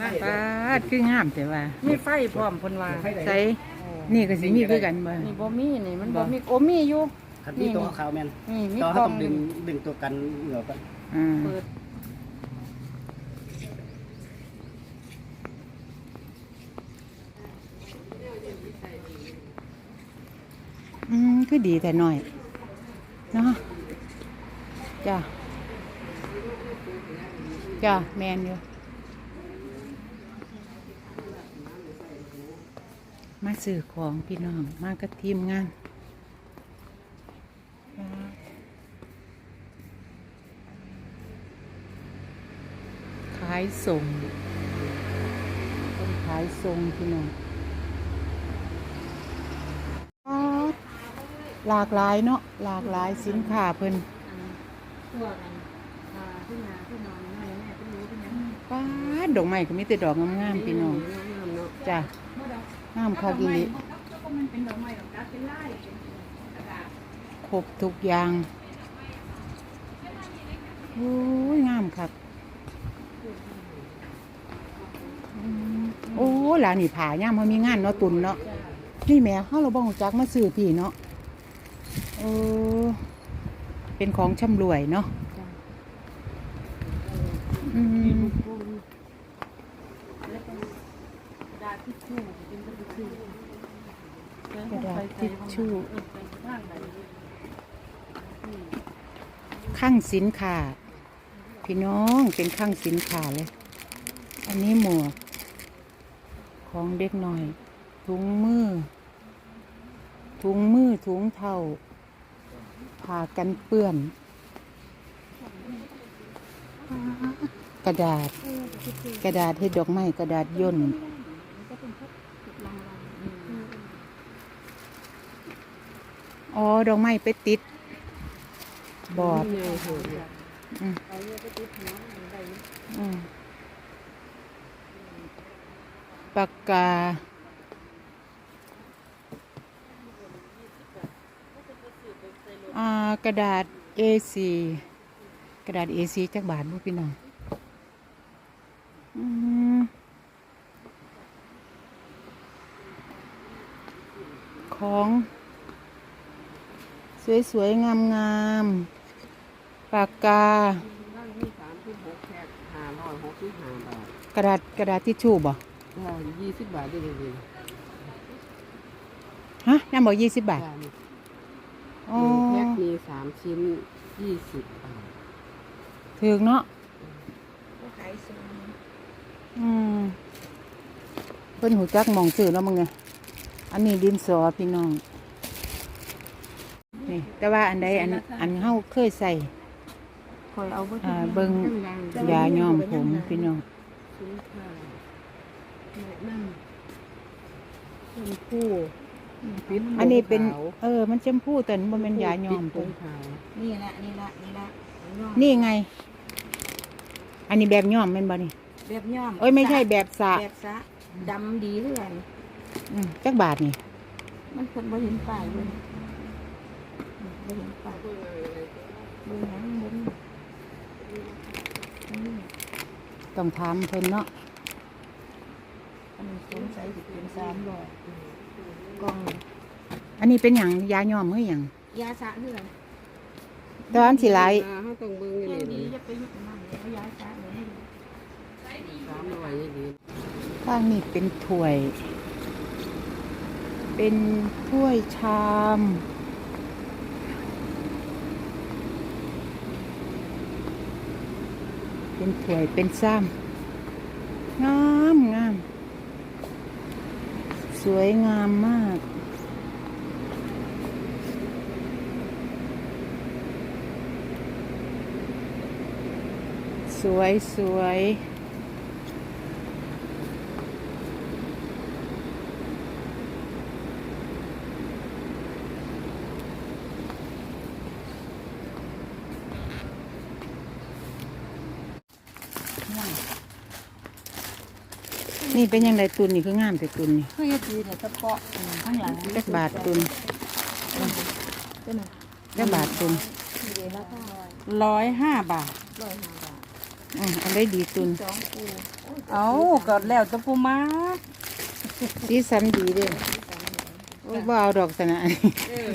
ปาดคืองามแต่ว่ามีไฟพร้อมเพิ่นว่าใส่นี่ก็สิมีคือกันบ่นี่บ่มีนี่มันบ่บ่มีโอ้มีอยู่คันนี้ตัวขาวแมนนี่มีตัวกเขาล่อต้องงดึงดึงตัวกันเหงื่อก่อนอ่าเปิดอืมคือดีแต่น้อยเนาะจ้ะจ้ะแมนอยู่ มาซื้อของพี่น้องมากับทีมงานขายส่งเป็นขายส่งพี่น้องป๊าดหลากหลายเนาะหลากหลายสินค้าเพิ่นพวกอันอ่าขึ้นมาขึ้นนอนแม่แม่เป็นรู้เป็นยังป้าดดอกไม้ก็มีแต่ดอกงามๆพี่น้องจ้ะ งามคักอีหลีก็มันเป็นดอกไม้ดอกกัดเป็นไล่เป็นกระดาษครบทุกอย่างโอ้ยงามคักโอ้หลานนี่ผาย่ามเขามีงานเนาะตุนเนาะนี่แม่เฮาเราบ่รู้จักมาซื้อพี่เนาะเออเป็นของช่ำรวยเนาะอืม แล้วเป็นกระดาษ ทิชชู่เป็นกระดาษทิชชู่กระดาษทิชชู่ข้างสินค้าพี่น้องเป็นข้างสินค้าเลย อันนี้หมวกของเด็กหน่อย ถุงมือ ถุงมือถุงเท้าผ้ากันเปื้อน กระดาษ กระดาษให้ดอกไม้กระดาษย่น อ๋อ ดอกไม้ไปติด บอดอืมอืมปากกา อ่า กระดาษ A4 กระดาษ A4 จักบาทบุพี่น้องอืมของ สวยๆ งามๆ ปากกานั่งมีสามสิบหกแค่ห้าร้อยหกสิบห้าบาทกระดาษกระดาษทิชชู่บ่ได้ยี่สิบบาทได้เลยฮะน้ำบอกยี่สิบบาทได้หนึ่อ๋องแพ็คมีสามชิ้นยี่สิบบาทถึกเนาะขายส่งอืมเพิ่นหูจักหมองซื้อแล้วมึงไงอันนี้ดินสอพี่น้อง นี่ แต่ว่าอันใดอันอันเฮาเคยใส่คอยเอาไว้อ่าเบิ่งยาย้อมผมพี่น้องชิ้นค่าแนะนำชมพู่ปิดอันนี้เป็นขาวเออ มันชมพูแต่มันเป็นยาย้อมปิดผมขาวนี่ละนี่ละนี่ละย้อมนี่ไง อันนี้แบบย้อมแม่นบ่นี่แบบย้อมเอ้ยไม่ใช่แบบสระแบบสระดำดีเรื่อยอืมจักบาทนี่ มันคนบ่เห็นป้ายเลย บ่เห็นป้ายเบิ่งหนังเบิ่งนี่ต้องถามเพิ่นเนาะอันนี้สงสัยสิเป็นสามร้อยกล่องอันนี้เป็นหยังยาย้อมเฮ้ยหยังยาสระเลือดแต่ว่าอันสิหลายอ่าเขาต้องเบิ่งอย่างแค่นี้ดีจะไปยุ่งมันเดี๋ยวยาสระเลยสามร้อยอย่างนี้ข้างนี้เป็นถ้วย เป็นถ้วยชาม เป็นถ้วยเป็นซ้ำงามงาม สวยงามมาก สวยสวย นี่เป็นยังไงตุนนี่คืองามแต่ตุนนี่เฮ้ยดีเนี่ยเฉพาะข้างหลังจักบาทตุนเป็นไงจักบาทตุนดีเลยราคาร้อยห้าบาทร้อยห้าบาทอืมอันได้ดีตุนสองปูเอาก็แล้วแตะปูมาสีสันดีเด้โอ้ยบ่เอาดอกสนะเออ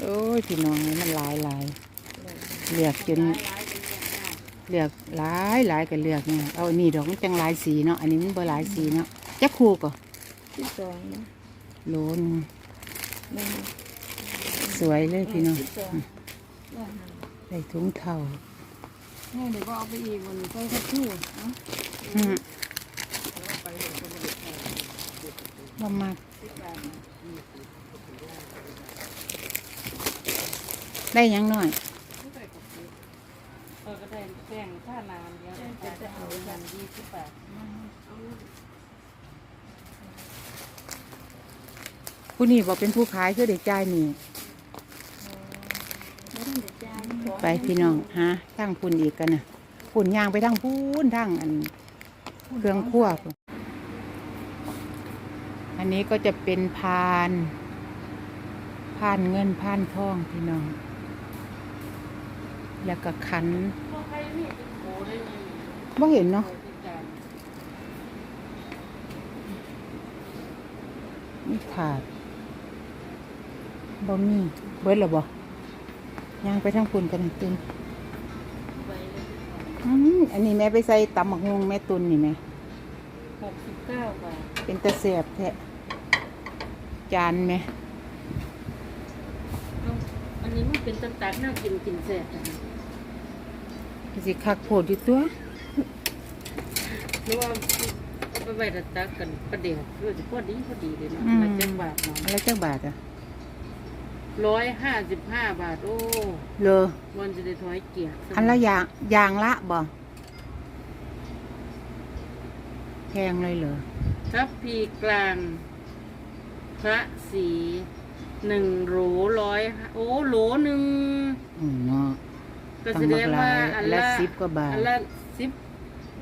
โอ้ยพี่น้องนี่มันหลายหลายเลือกจน เลือกหลายหลายก็เลือกเนี่ยเอาอันนี่ดอกมันจังหลายสีเนาะอันนี้มันบ่หลายสีเนาะจักคู่ก็ที่สองนะโลนงนี่สวยเลยพี่น้องที่สองว่าหันได้ถุงเท่านี่เดี๋ยวก็เอาไปอีกวันใส่กระทู้เอาอืมบ่มักได้หยังหน่อยเออก็ได้ แป้งท่านานเดียวจะจะเอาเงินยี่สิบบาทผู้นี้บอกเป็นผู้ขายคือเด็กจ่ายนี่ไม่ต้องเด็ดจานไปพี่น้องฮะทั้งพุ่นอีกกันนะพุ่นยางไปทั้งพุ่นทั้งอันเครื่องครัวพุ่นอันนี้ก็จะเป็นพานพานเงินพานทองพี่น้อง แล้วก็ขัน พวกใครนี่เป็นโผได้มีบ่เห็นเนาะโผที่จานนี่ขาดบ่มีเบิดหรอบ่ยางไปทั้งพุ่นกันนะตุนไว้เลยอืมอันนี้แม่ไปใส่ตำหมักฮวงแม่ตุนนี่แม่หกสิบเก้าบาทเป็นตะเสียบแท้จานไหมเอาอันนี้มันเป็นตักๆน่ากินกินแซ่บจัง สิคักโพดอยู่ตัวหรือว่าเอาไปไว้ตัตักกันประเดี๋ยวเพื่อจะพอดีพอดีเลยเนาะมาจังบาทเนาะอะไรจักบาทอะร้อยห้าสิบห้าบาท โอ้เลอวันจะได้ถอยเกียร์อันละอย่างอย่างละบ่แพงเลยเหรอทัพพีกลาง พระสีหนึ่งโหลร้อยห้าโอ้โหลหนึ่งอืมเนาะ ก็แสดงว่าอันละละสิบกว่าบาทอันละสิบ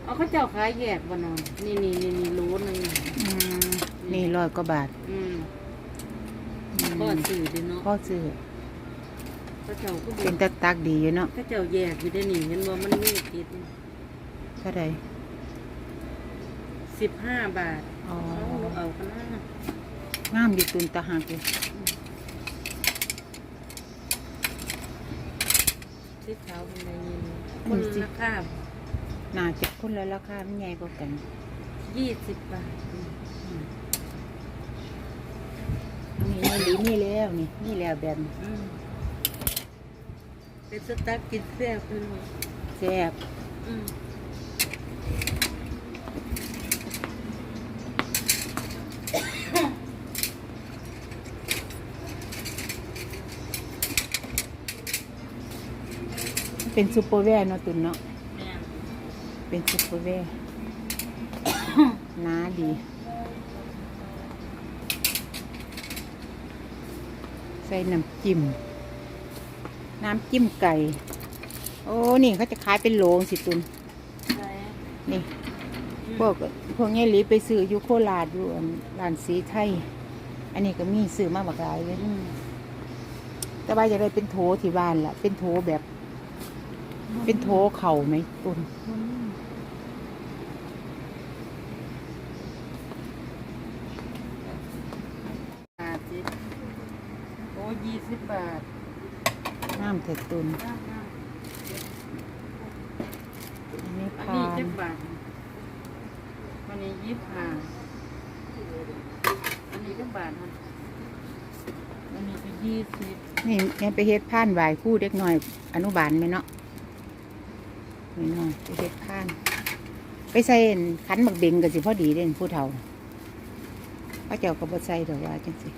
เอาเขาเจ้าขายแยกบ่นอนนี่นี่นี่นี่โหลหนึ่งอืมนี่ร้อยกว่าบาทอืมอืมก็สื่อดีเนาะพ่อซื้อเขาเจ้าก็เป็นตะตักดีอยู่เนาะเขาเจ้าแยกอยู่ได้นี่เห็นว่ามันมีติดเท่าใดสิบห้าบาทอ๋อเอาเอาคณะงามอยู่ตุนตะหักเลย ที่เท้าเป็นไงนี่คนราคานาจะคนละราคามันใหญ่กว่ากันยี่สิบบาทนี่ในหลีนี่แล้วนี่นี่แล้วแบบนี้อืมเป็นสตักกินแซ่บเลยแซ่บอืม เป็นซูเปอร์แวร์เนาะตุนเนาะแม่นเป็นซูเปอร์แวร์น้าดี ใส่น้ำจิ้มน้ำจิ้มไก่ โอ้ นี่เขาจะขายเป็นโหลงสิตุนใช่นี่ พวกพวกเงี้ยหลีไปซื้ออยู่โคราชอยู่อันร้านสีไทย อันนี้ก็มีซื้อมาบักหลายเลยอืมแต่ว่าจะได้เป็นโถที่บ้านล่ะเป็นโถแบบ เป็นโถเข่าไหมตุนบาทสิโอ้ยี่สิบบาทน้ำเถิดตุนน้ำน้อันนี้ำอันพานี้นเจ็ดบาทวันนี้ยี่สิบห้าอันนี้เจ็ดบาทนะอันนี้ก็ยี่สิบนี่แม่ไปเฮ็ดพานไหวคู่เด็กหน่อย อนุบาลไหมเนาะ นี่เนาะไปเฮ็ดพาน ไปใส่ขันบักเบงกันสิพอดีเด่นผู้เฒ่าพระเจ้าก็บ่ใส่ดอกว่าจังสิ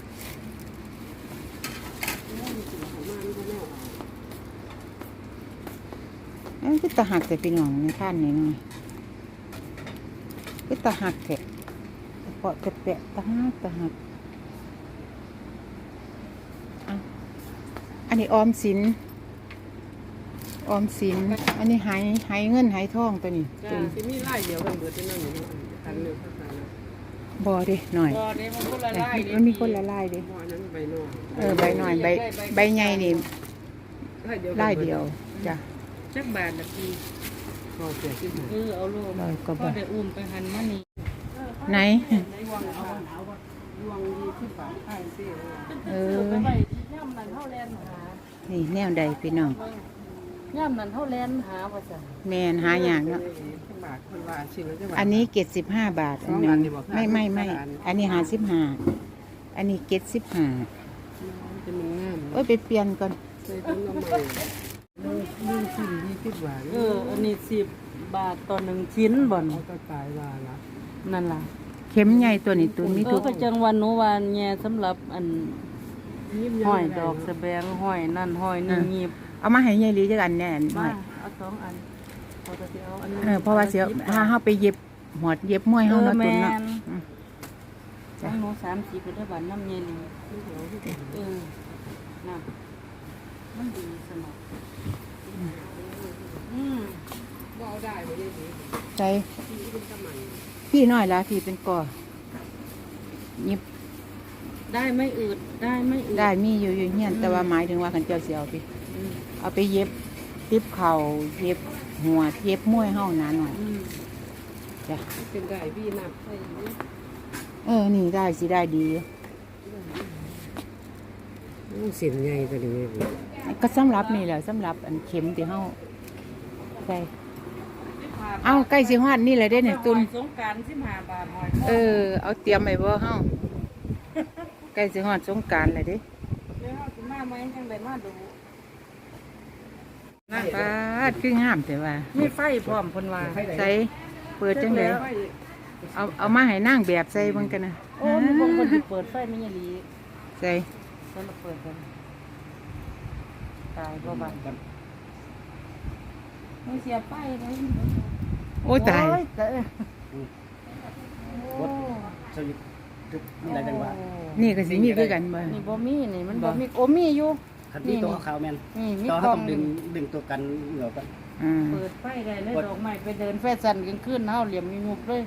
เอ้ยคือตาหักแต่พี่น้องในพานนี่น่อยคือตาหักแท้ตะเปาะตะแปะตาหักตาหักอันนี้ออมสิน ออมสิน อันนี้หายหายเงินหายทองตัวนี้จ้าตัวนี้ที่มีไล่เดียวกันเบิดที่นั่นอยู่นี่อันหนึ่งภาษาละบอเด้หน่อยก็เด้มันคนละไล่เด้มันมีคนละลายเด้หม้อนั้นใบนอกเออใบหน่อยใบใบใหญ่นี่ไล่เดียวกันลายเดียวจ้ะจักบาทละพี่ก็เจ็ดที่หาเออเอาโลร้อยกว่าพ่อบาทได้อุ้มไปหันมานี่ไหนดวงเอาเอาดวงดีที่ฝาไอ้สิเอเอออไปไปย่ำนั้นเฮาแลนหา นี่แนวใดพี่น้อง ย่ำนั้นเฮาแลนหาว่าซั่นแมนหาอย่างเนาะบาทคนว่าชิ้นละจังหวัดอันนี้เกตสิบห้าบาทอันหนึสองอังนนี่บอกค่ะไม่ไม่ไม่สองอันอันนี้หาสิบห้าอันนี้เกตสิบห้าจะมันงามโอ้ยไปเปลี่ยนก่อนใส่ต้นน้ำมันเรื่องชิ้นดีที่หวานเอออันนี้10บาทต่อหนึ่งชิ้นบ่นเขาก็ตายว่าละนั่นล่ะเข็มใหญ่ตัวนี้ตัวมีเอทุอกก็จังวันหนูวานแย่สำหรับอันห้อยดอกสะแบงห้อยนั่นห้อยนี่งีบ เอามาให้ยายลีจักอันแน่นมาไม่เอาสองอันพอจะสิเอาอันนี้เออเพราะว่าเสียถ้าเฮาไปเย็บหอดเย็บมวยเฮาเนาะเออตุนเนาะแม่นอืมสองหนูสามสิบได้บาทน้ำเย็นเออน่ะมันดีสมองอืมบ่เอาได้บ่ได้สิใส่พี่น้อยละพี่เป็นก่อยิบ ได้ไม่อืดได้ไม่อืด ได้มีอยู่อยู่เฮียนอืมแต่ว่าหมายถึงว่าคันเจ้าสิเอาไปอืม เอาไปเย็บติบเข่าเย็บหัวเย็บมวยเฮาหนาหน่อยอืมจ้ะเป็นได้พี่นับใส่เออนี่ได้สิได้ดีเสียนใหญ่ตัวนี้ก็สำหรับนี่แหละสำหรับอันเข็มที่เฮาใส่เอาใกล้สิฮอดนี่แหละเด้เนี่ยตุนหอยสงกรารสิบห้าบาทหอยเออ เอาเตรียมไว้บ่เฮาใกล้สิฮอดสงกรารแล้วเด้เดี๋ยวเราสิมาไหมจังไดมาดูปาดคืองามแต่ว่า มีไฟพร้อมเพิ่นว่าใส่เปิดจังไดเอาเอามาให้นางแบบใส่เบิ่งกันนะโอ้มีบางคนที่เปิดไฟไม่ยลีใส่เพิ่นมาเปิดกันตายบ่บาดไม่เสียไปเลยโอ้ตายโอ้ตายบดสวิตทุกได้จังหวะ นี่ก็สิมีคือกันบ่นี่บ่มีนี่มันบ่บ่มีโอ้มีอยู่คันนี้ตัวขาวๆแม่นนี่มีต่อกล้เขาองต้องดึงดึงตัวกันเหงือกกันอืมเปิดไฟได้เลยดอกไม้ไปเดินแฟชั่นกลางคืนเฮาเหลี่ยมมีงุบเลย